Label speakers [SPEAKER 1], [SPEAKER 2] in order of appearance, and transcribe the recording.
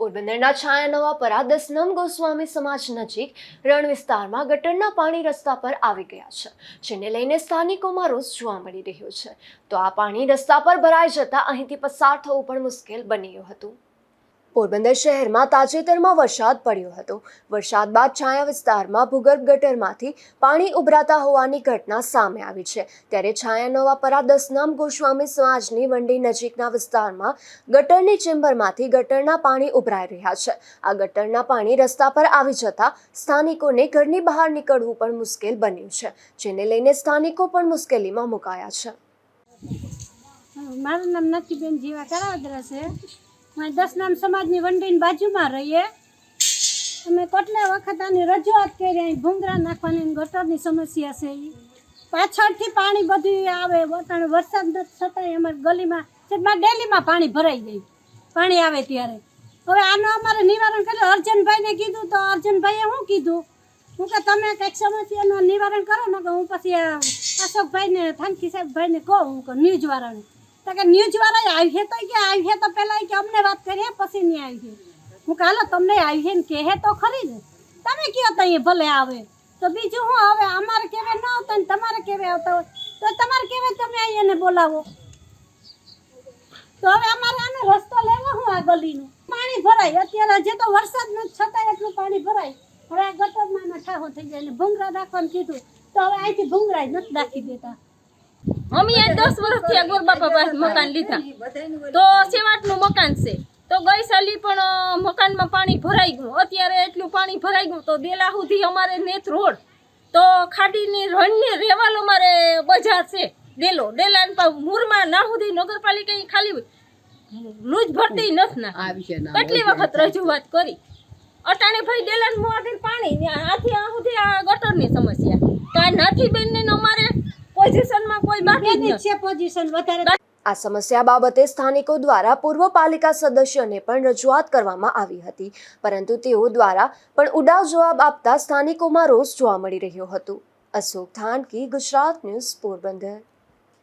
[SPEAKER 1] પોરબંદરના છાયા નવાપરા દસનમ ગોસ્વામી સમાજ નજીક રણ વિસ્તારમાં ગટરના પાણી રસ્તા પર આવી ગયા છે, જેને લઈને સ્થાનિકોમાં રોષ જોવા મળી રહ્યો છે. તો આ પાણી રસ્તા પર ભરાઈ જતા અહીંથી પસાર થવું પણ મુશ્કેલ બની ગયું હતું. પોરબંદર શહેરમાં તાજેતરમાં વરસાદ પડ્યો હતો. વરસાદ બાદ છાયા વિસ્તારમાં ભૂગર્ભ ગટરમાંથી પાણી ઉભરાતા હોવાની ઘટના સામે આવી છે. ત્યારે છાયા નવાપરા દસનામ ગોસ્વામી સમાજની વંડી નજીકના વિસ્તારમાં ગટરની ચેમ્બરમાંથી ગટરના પાણી ઉભરાઈ રહ્યા છે. આ ગટરના પાણી રસ્તા પર આવી જતા સ્થાનિકોને ઘરની બહાર નીકળવું પણ મુશ્કેલ બન્યું છે, જેને લઈને સ્થાનિકો પણ મુશ્કેલીમાં મુકાયા છે.
[SPEAKER 2] મારું નામ નથીબેન જીવા કરાવદરા છે. હું દસ નામ સમાજની વંડીની બાજુમાં રહીએ. અમે કેટલા વખત આની રજૂઆત કરી, અહીં ભૂંગરા નાખવાની ગટરની સમસ્યા છે એ પાછળથી પાણી બધું આવે, વટાણ વરસાદ છતાંય અમારી ગલીમાં ડેલીમાં પાણી ભરાઈ જાય પાણી આવે ત્યારે. હવે આનું અમારે નિવારણ કર્યું. અર્જનભાઈને કીધું તો અર્જનભાઈએ શું કીધું? હું કે તમે કંઈક સમસ્યાનું નિવારણ કરો ને કે હું પછી અશોકભાઈને થાનકી સાહેબભાઈને કહું, હું કે ન્યૂઝવાળાને. તો કે ન્યૂઝવાળા આવી તો કે આવી તો પહેલાં કે અમને વાત કરીએ પછી નહીં આવી હું. કાલે તમને આવી છે ને કહે તો ખરી ને. તમે કયો તો એ ભલે આવે. તો બીજું હું હવે અમારે કેવે ન આવતા ને તમારે કેવે આવતા હોય. તો તમારે કેવે તમે અહીંયાને બોલાવો. તો હવે અમારે આનો રસ્તો લેવો હું આ ગલીનો. પાણી ભરાય. અત્યારે હજી તો વરસાદ નથી છતાં એટલું પાણી ભરાય. હવે આ ગટરમાં ઠાહો થઈ જાય ને ભૂંગરા રાખવાનું કીધું. તો હવે અહીંથી ભૂંગરા નથી રાખી દેતા.
[SPEAKER 3] અમે આ દસ વર્ષથી આ ગોરબાપા પાસે મકાન લીધા. તો સેવાટનું મકાન છે. તો ગઈ સાલી પણ મકાનમાં પાણી ભરાઈ ગયું. અત્યારે એટલું પાણી ભરાઈ ગયું તો દેલા સુધી અમારે નેથ રોડ. તો ખાડીની રણની રેવાલો અમારે બજાર છે ડેલો. ડેલા મૂરમાં ના સુધી નગરપાલિકા ખાલી લૂજ ભરતી નથી ના. કેટલી વખત રજૂઆત કરી. અટાણે ભાઈ ડેલાન આગળ પાણી આથી આ સુધી આ ગટરની સમસ્યા. તો આ નાથી બેનને અમારે. પોઝિશનમાં કોઈ બાકી જ
[SPEAKER 2] છે પોઝિશન વધારે
[SPEAKER 1] આ સમસ્યા બાબતે સ્થાનિકો દ્વારા પૂર્વ પાલિકા સદસ્યોને પણ રજૂઆત કરવામાં આવી હતી. પરંતુ તેઓ દ્વારા પણ ઉડાવ જવાબ આપતા સ્થાનિકોમાં રોષ જોવા મળી રહ્યો હતો. અશોક થાનકી ગુજરાત ન્યૂઝ પોરબંદર.